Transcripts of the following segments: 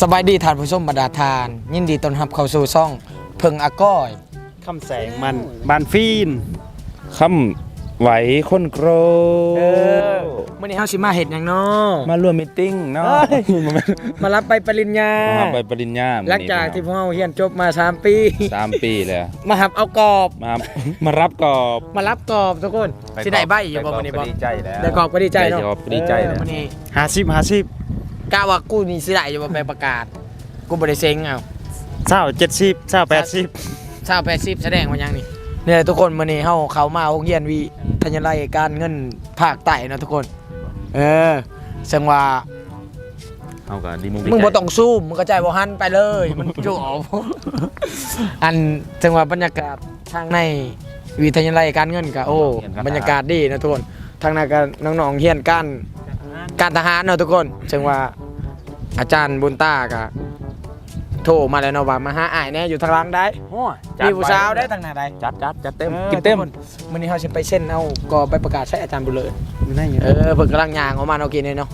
สบายดีทานผู้ชมบรรดาทาน ยินดีต้อนรับเข้าสู่ช่องเพิงอาก้อยคำแสงมันบานฟีนคำไหวคนโกรเออมื่อนี้เฮาสิมาเฮ็ดหยังเนาะมาร่วมมิทติ้งเนาะมารับไปปริญญามาไปปริญญาหลังจากที่พวกเราเรียนจบมา3ปีสามปีเลยมาหับเอากรอบมามารับกอบมารับกรอบทุกคนสิได้ใบอยู่บ่มื้อนี้บ่ดีใจแล้วได้กรอบก็ดีใจเนาะได้กรอบก็ดีใจแล้วเออมื้อนี้หาสิบหาสิบ กะว่ากูนี่สิได้อยู่บ่ไปประกาศ กูบ่ได้เซ็งเอาเศร้าเจ็ดสิบเศร้าแปดสิบชาว80แสดงว่าหยังนี่เนี่ยทุกคนมื้อนี้เฮาเข้ามาโรงเรียนวิทยาลัยการเงินภาคใต้เนาะทุกคน เออซึ่งว่า เอากันดีมุกมึงบ่ต้องซูมมึงก็ใจบ่หันไปเลย มันจุกออกอันจังหวะบรรยากาศทางในวิทยาลัยการเงินก็โอ้บรรยากาศดีนะทุกคนทางนั้นก็น้องๆเรียนการ การทหารเนาะทุกคนจังว่าอาจารย์บุญตาก็โทรมาแล้วเนาะว่ามาหาอ้ายแน่อยู่ทางหลังได้ โอ้ยมีผู้สาวได้ทางหน้าได้จัดจัดจัดเต็มออกินเต็มทุคนมื้อนี้เฮาสิไปเส้นเอาก็ไปประกาศใช้อาจารย์บุญเลิศมันได้อยู่เออเพิ่นกำลังย่างออกมาเนาะกินเลยเนาะ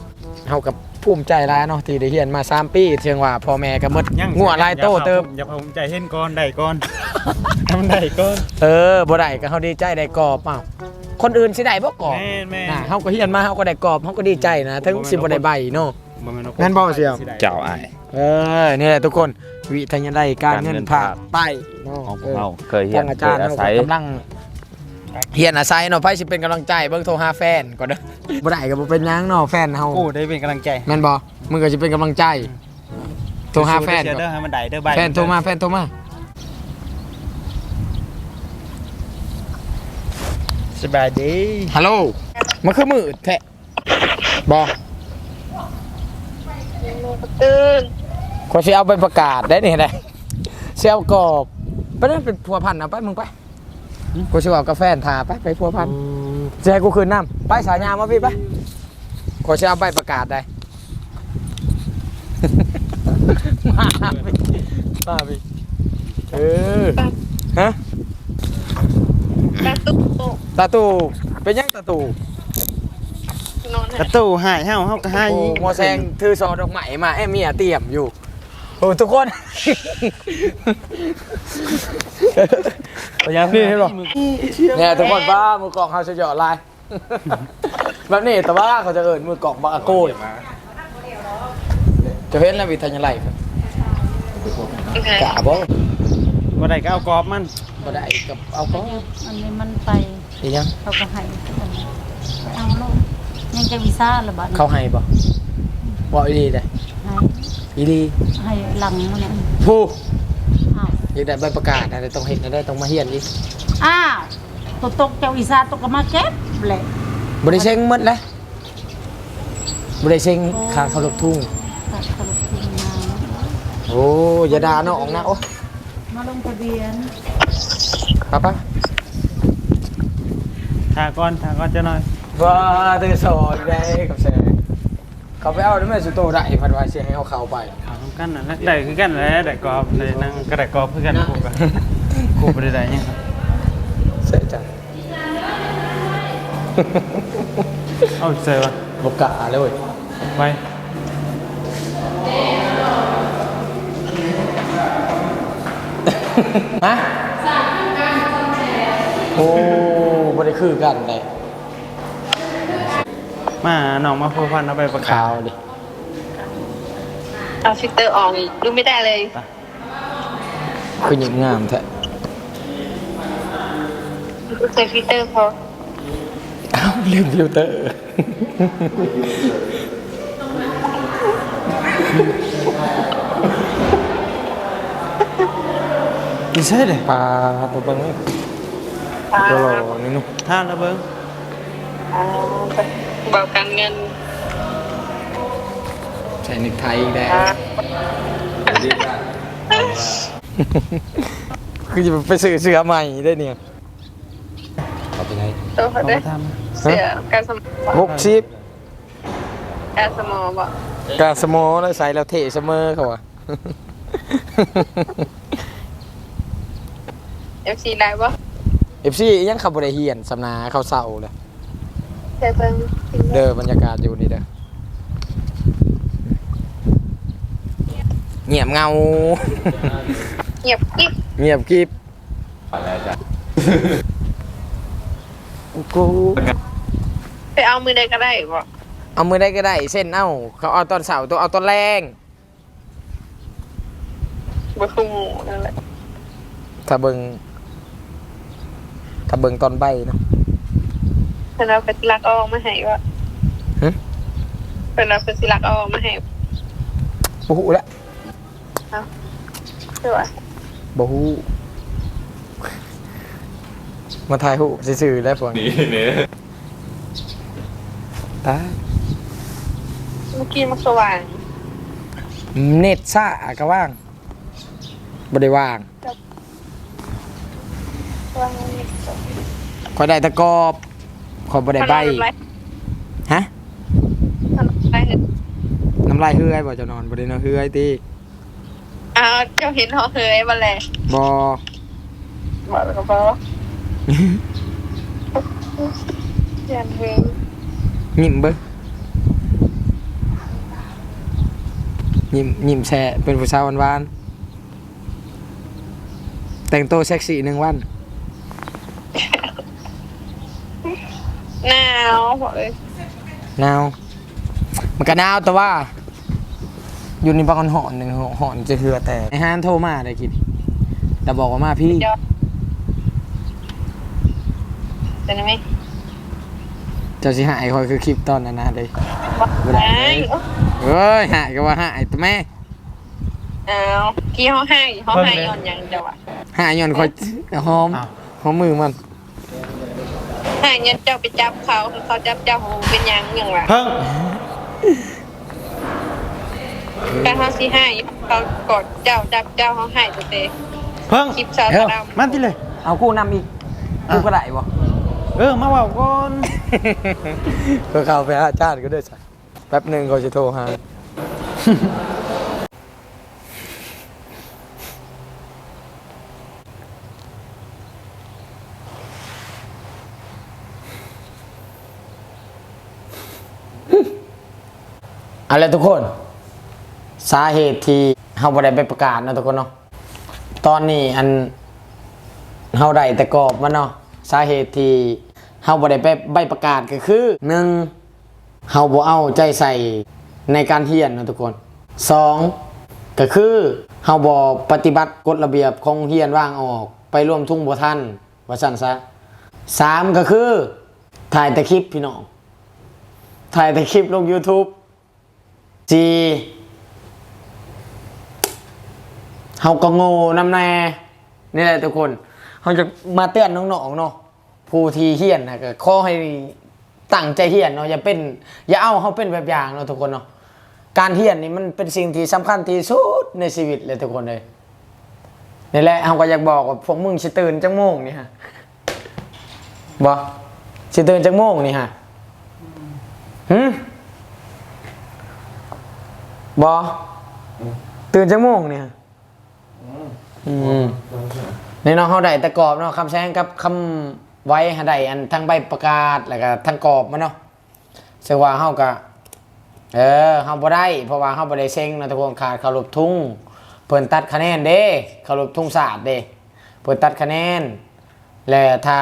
เฮากับภูมิใจหลายเนาะที่ได้เรียนมาสามปีเชียงว่าพ่อแม่ก็หมดงัวหลายโตเติมอย่าผมใจเห็นก่อนได้ก่อน ทำได้ก่อนเออบ่ได้ก็เฮาดีใจได้กรอบเปล่าคนอื่นสิได้บ่กรอบแม่นแม่น่ะเฮาก็เฮียนมาเฮาก็ได้กรอบเฮาก็ดีใจนะถึงสิบ่ได้ใบเนาะงั้นบ่เสี่ยว เจ้าอ้ายเออนี่แหละทุกคนวิทยาลัยการเงินภาคใต้เนาะของพเอวกอเราเคยเห็ทานงอาจารย์เคยอาเฮาศัย ก็กำลังเฮียนอาศัยเนาะไผสิเป็นกำลังใจเบิ่งโทรหาแฟนก่อนเด้อบ่ได้ก็บ่เป็นหยังเนาะแฟนเฮากูได้เป็นกำลังใจแม่นบ่มึงก็สิเป็นกำลังใจโทรหาแฟนเชื่อก่อน เด้อให้มันได้เด้อใบแฟนโทรมาแฟนโทรมา สบายดีฮัลโหลมันคือมือแทะบอตื่นขอสิเอาไปประกาศได้นี่ได้เสียเอากรอบไปนั่นเป็นพัวพันเอาไปมึงไปกูสิเอากาแฟนทาไปไปพัวพันจะให้กูคืนน้ำไปสายยามมาพี่ไปขอสิเอาไปประกาศได้มาพี่มาพี่เออฮะ ตาตุ๊กตาตูเป็นยังตาตูนอนกระตู้หายเฮาเฮาก็หายโอ้โมอแซงถือซอดอกไม้มาให้เมียเตรียมอยู่โอ้ทุกคน นี่เห็นบ่เนี่ยทุกคนบ้ามือกล่องเขาจะเหยาะลายแบบนี้แต่ว่าเขาจะเอิญมือกล่องบาโก้ยจะเห็นแล้ววิทยาลัยครับโอเคกะบ่บ่ได้ก็เอากรอบมัน บ่ได้กับเอาก็อันนี้มันไปอีหยังเขาก็ให้เอาลงยังจะวีซ่าหรือบัตรเขาให้บ่บ่อีดีได้ให้อีดีให้หลังมันเนี่ยผู้อ้าวอยากได้ใบประกาศนะต้องเห็นนะได้ต้องมาเฮียนอีกอ้าวตัวตกเจ้าวีซ่าตกก็มาเก็บแหละบ่ได้เซ็งหมดแล้วบ่ได้เซ็งค่าเขาลบทุ่งตัดขลุกทีมมาโอ้อย่าด่าน้องนะโอ้ มาลงทะเบียนป้าป้าทาก่อนทาก่อนจะหน่อยว่าเธอสอนได้กับแซเขาไปเอาได้ไหมสุโตได้พันวาเสียให้เอาเขาไปเอากันนั่นแหละได้คือกันแหละได้กรอบได้นั่งก็ได้กรอบคือกันกูก็กูบ่ได้ได้หยังครับเสียจังเอาเจอวะบกกะเลยเว้ยไป ฮะโอ้บ่ได้คือกันเลยมาน้องมาพัวพันเอาไปประกาข่าศวดิเอาฟิลเตอร์ออกอีกดูไม่ได้เลย คือหญิงงามแท้ใส่ฟิลเตอร์พอเอ้าลืมฟิลเตอร์ อีใช่เด้ปลาตัวเบิ้งนี่ตัวหล่อนี่นุ่มท่าละเบิ่งอ่าบอกการเงินใส่นิกไทยได้อ่าคือจะไปซื้อเสื้อใหม่ได้เนี่ยตัวเขาเอาได้มาทำเสียการสมองหกสิบการสมองบอกกาสโมแล้วใส่แล้วเทเสมอเขาอะ เอฟซีได้ปะเอฟซียังขับบริเฮียนสำนาเขาเศร้าเลยใช่เพิ่งเด้อบรรยากาศอยู่นี่เด้อเงียบเงา เงียบกิ๊บเงียบกริบกูไปเอามือใดก็ได้บ่เอามือได้ก็ได้เส้นเอ้า เขาเอาตอนเสาร์ตัวเอาตอนแรงบ่คือหมูนั่นแหละ ถ้าเบิง ถ้าเบิงตอนใบเนาะเพิ่นเอาไปสิลักเอาออกมาให้ว่าหึเพิ่นเอาไปสิลักเอาออกมาให้บ่ฮู้ละคือว่าบ่ฮู้มาถ่ายฮู้ซื่อๆแล้วพวกนี้นี่เนี่ยตายเมื่อกี้มันสว่างเน็ตซ่าก็ว่างบ่ได้ว่าง ว่างนี่ขอยได้ตะกอบขอยบ่ได้ใบมันอะไรฮะมันอะไรเห็นน้ำลายเฮือยบ่เจะนอนบ่ได้เนาะเฮือยติอ้าวเจ้าเห็นเขาเคยบ่แลบ่บ่แล้วก็บ่ยันเฮงยิ้มเบิ่งยิ้มยิ้มแช่เป็นผู้สาวหวานๆแต่งตัวเซ็กซี่หนึ่งวัน หนาวบอกเลยหนาวมันก็หนาวแต่ว่า อยู่ในบางคนหอนหนึ่งหอนจะเถือแต่ไอ้ฮานโทรมาได้กินแต่บอกว่ามาพี่ยอดเป็นไหมเจ้าสิหายคอยคือคลิปตอนนั้นนะเลยบอกบ่ได้ได้เอ้ยหายก็ว่าหายแต่แม่อ้าวกี้เขาให้เขาให้ย้อนหยังเจ้าอะหายย้อนคอยหอม หอมมือมันให้เงินเจ้าไปจับเขาเขาจับเจ้าเขาเป็นหยังหยังวะเพิ่งการเขาสิให้เขากดเจ้าจับเจ้าเขาให้ตัวเตะเพิ่งคลิปสาวดำมันที่เลย เอาคู่นำอีกคู่ก็ได้บ่เออ มาเว่าก่อนก็เข้าไปหาชาติก็ได้สักแป๊บหนึ่งเขาจะโทรหา อาละทุกคน สาเหตุที่เฮาบ่ได้ไปประกาศเนาะทุกคนเนาะตอนนี้อันเฮาได้แต่กรอบมันเนาะสาเหตุที่เฮาบ่ได้ไปใบประกาศก็คือหนึ่งเฮาบ่เอาใจใส่ในการเรียนเนาะทุกคนสองก็คือเฮาบ่ปฏิบัติกฎระเบียบของเรียนว่างออก ไปร่วมทุ่งบ่ทันว่าซั่นซะสามก็คือ ถ่ายแต่คลิปพี่น้องถ่ายแต่คลิปลง YouTube จีเฮาก็โง่นำแน่นี่แหละทุกคนเฮาจะมาเตือนน้องๆเนาะผู้ที่เฮียนนะก็ขอให้ตั้งใจเฮียนเนาะอย่าเป็น อย่าเอาเฮาเป็นแบบอย่างเนาะทุกคนเนาะการเฮียนนี่มันเป็นสิ่งที่สำคัญที่สุดในชีวิตเลยทุกคนเลยนี่แหละเฮาก็อยากบอกว่าพวกมึงสิตื่นจังโมงนี่ฮะบ่สิตื่นจังโมงนี่ฮะหึ บอตื่นจังโมงเนี่ยอืมในน้องเขาได้แต่กรอบเนาะคำแซงกับคำไว้หาได้อันทั้งใบประกาศแล้วก็ทั้งกรอบมันเนาะซึ่งว่าเฮาก็เออเฮาบ่ได้เพราะว่าเฮาบ่ได้เซ็งเนาะทุกคนขาดเคารพทุ่งเพิ่นตัดคะแนนเด้เคารพทุ่งศาสตร์เด้เพิ่นตัดคะแนน และถ้า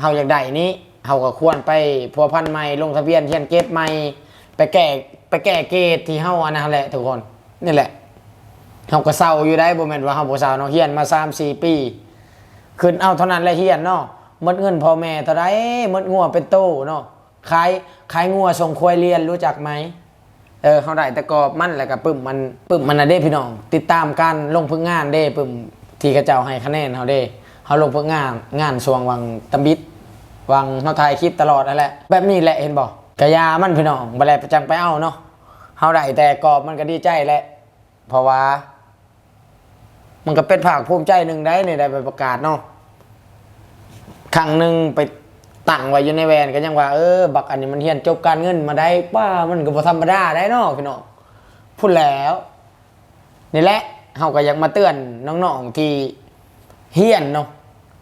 เฮาอยากได้นี้เฮาก็ควรไปพัวพันใหม่ลงทะเบียนเขียนเก็บใหม่ไปแก้ ไปแก้เกตที่เฮาอันนั้นแหละทุกคนนี่แหละเฮาก็เศร้าอยู่ได้บ่แม่นว่าเฮาบ่เศร้าเนาะเฮียนมา3 4ปีขึ้นเอาเท่านั้นแหละเฮียนเนาะหมดเงินพ่อแม่เท่าไดหมดงัวเป็นโตเนาะขายขายงัวส่งควายเรียนรู้จักไหมเออเฮาได้แต่กอบมันแล้วก็ปึ้มมันปึ้มมันน่ะเด้พี่น้อง ติดตามการลงพึ่งงานเด้ปึ้มที่เขาเจ้าให้คะแนนเฮาเด้เฮาลงพึ่งงานงานสวงวังตำบิดวังเฮาถ่ายคลิปตลอดนั่นแหละแบบนี้แหละเห็นบ่กะยามันพี่น้องบ่แลประจังไปเอาเนาะ เฮาได้แต่กรอบมันก็ดีใจแหละเพราะว่า มันก็เป็นภาคภูมิใจหนึ่งได้ในได้ไปประกาศเนาะครั้งหนึ่งไปตั้งไว้อยู่ในแวนก็ยังว่าเออบักอันนี้มันเฮียนจบการเงินมาได้ป้ามันก็บ่ธรรมดาได้เนาะพี่น้องพูดแล้วนี่แหละเฮาก็อยากมาเตือนน้องๆที่เฮียนเนาะ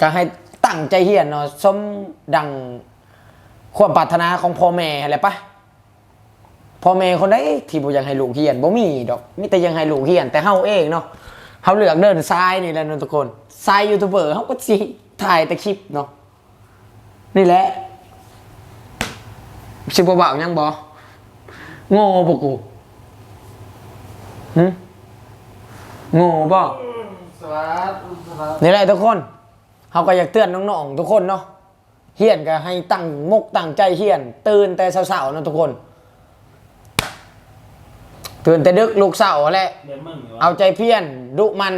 ก็ให้ตั้งใจเฮียนเนาะสมดังความปรารถนาของพ่อแม่อะไรปะ พ่อแม่คนใดที่บ่อยากให้ลูกเฮียนบ่มีดอกมีแต่ยังให้ลูกเฮียนแต่เฮาเองเนาะเฮาเลือกเดินซ้ายนี่แหละนะทุกคนซ้ายยูทูบเบอร์เฮาก็สิถ่ายแต่คลิปเนาะนี่แหละสิบ่เบายังบ่โง่บ่กูหึโง่บ่นี่แหละทุกคนเฮาก็อยากเตือนน้องๆทุกคนเนาะเฮียนก็ให้ตั้งมกตั้งใจเฮียน ตื่นแต่เช้าๆนะทุกคน ตื่นแต่ดึกลูกเสาแหละแบบมึงเหรอเอาใจเพี้ยนดุมัน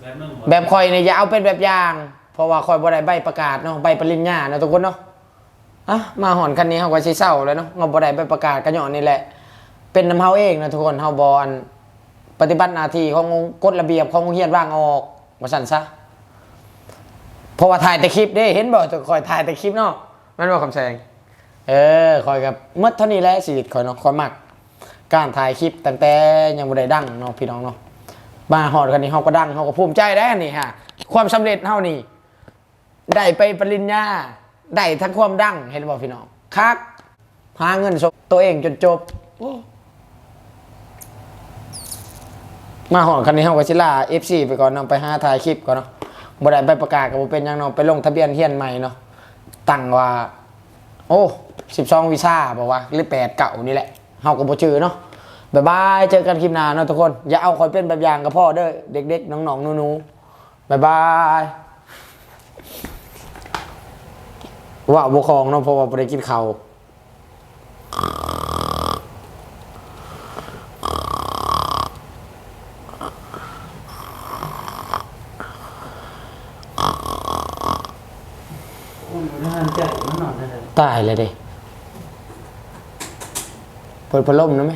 แบบมึงเหรอแบบคอยเนี่ยอย่าเอาเป็นแบบอย่าง เพราะว่าคอยบ่ได้ใบประกาศเนาะใบปริญญาเนาะทุกคนเนาะอะมาหอนคันนี้เฮาก็สิเศร้าแล้วเนาะเฮาบ่ได้ใบประกาศก็ย้อนนี่แหละ เป็นน้ำเฮาเองนะทุกคนเฮาบ่อันปฏิบัติหน้าที่ของกฎระเบียบของโรงเรียนว่างออกว่าซั่นซะเพราะว่าถ่ายแต่คลิปเด้เห็นบ่จะคอยถ่ายแต่คลิปเนาะแม่นบ่คำแสงเออคอยกับหมดเท่านี้แหละชีวิตคอยเนาะคอยมัก การถ่ายคลิปตั้งแต่ยังบ่ได้ดังเนาะพี่น้องเนาะมาหอดกันนี่เฮาก็ดังเฮาก็ภูมิใจได้อันนี่ฮะความสำเร็จเฮานี่ได้ไปปริญญาได้ทั้งความดังเห็นบ่พี่น้องคักหาเงินสงตัวเองจนจบโอ้มาหอดคันนี้เฮาก็สิลา FC ไปก่อนเนาะไปหาถ่ายคลิปก่อนเนาะบ่ได้ไปประกาศก็บ่เป็นหยังเนาะไปลงทะเบียนเฮียนใหม่เนาะตั้งว่า โอ้12วีซ่าบอกว่าหรือ8เก่านี่แหละ เฮาก็บ่ชื่อเนาะบ๊ายบายเจอกันคลิปหน้าเนาะทุกคน อย่าเอาคอยเป็นแบบอย่างกับพ่อเด้อเด็กๆน้องๆหนูๆบ๊ายบายว่าบ่คองเนาะเพราะว่าบ่ได้กินข้าวคุณบ่ทันใจมันนอนได้เลยตายเลยเด้ เปิดพัดลมนะไหม